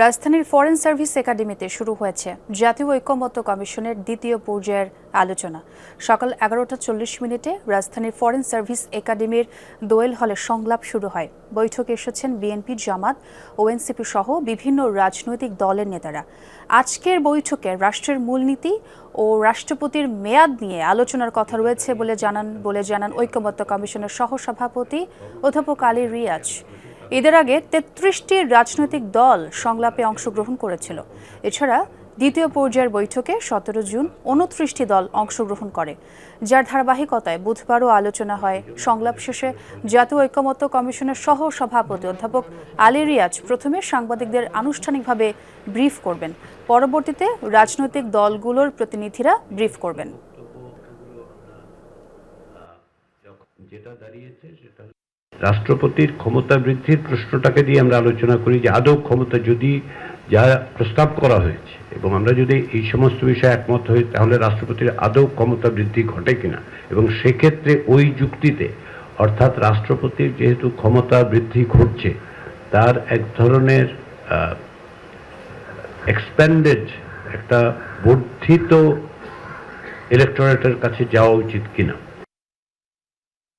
রাজধানীর foreign service একাডেমিতে শুরু হয়েছে জাতীয় ঐক্যমত্য কমিশনের দ্বিতীয় পর্যায়ের আলোচনা। সকাল এগারোটা চল্লিশ মিনিটে রাজধানীর ফরেন সার্ভিস একাডেমির দোয়েল হলে সংলাপ শুরু হয়। বৈঠকে এসেছেন বিএনপি জামাত, ওএনসিপি সহ বিভিন্ন রাজনৈতিক দলের নেতারা। আজকের বৈঠকে রাষ্ট্রের মূলনীতি ও রাষ্ট্রপতির মেয়াদ নিয়ে আলোচনার কথা রয়েছে বলে জানান বলে জানান ঐক্যমত্য কমিশনের সহসভাপতি অধ্যাপক আলী রিয়াজ। এদের আগে তেত্রিশটি রাজনৈতিক দল সংলাপে অংশগ্রহণ করেছিল। এছাড়া দ্বিতীয় পর্যায়ের বৈঠকে সতেরো জুন উনত্রিশটি দল অংশগ্রহণ করে, যার ধারাবাহিকতায় বুধবারও আলোচনা হয়। সংলাপ শেষে জাতীয় ঐক্যমত্য কমিশনের সহ সভাপতি অধ্যাপক আলী রিয়াজ প্রথমে সাংবাদিকদের আনুষ্ঠানিকভাবে ব্রিফ করবেন। পরবর্তীতে রাজনৈতিক দলগুলোর প্রতিনিধিরা ব্রিফ করবেন। যেটা দাঁড়িয়েছে সেটা রাষ্ট্রপতির ক্ষমতা বৃদ্ধির প্রশ্নটাকে দিয়ে আমরা আলোচনা করি যে আদৌ ক্ষমতা যদি যা প্রস্তাব করা হয়েছে, এবং আমরা যদি এই সমস্ত বিষয়ে একমত হই, তাহলে রাষ্ট্রপতির আদৌ ক্ষমতা বৃদ্ধি ঘটে কিনা? এবং সেক্ষেত্রে ওই যুক্তিতে, অর্থাৎ রাষ্ট্রপতির যেহেতু ক্ষমতা বৃদ্ধি ঘটছে, তার এক ধরনের এক্সপ্যান্ডেড একটা বর্ধিত ইলেকটোরেটের কাছে যাওয়া উচিত কিনা?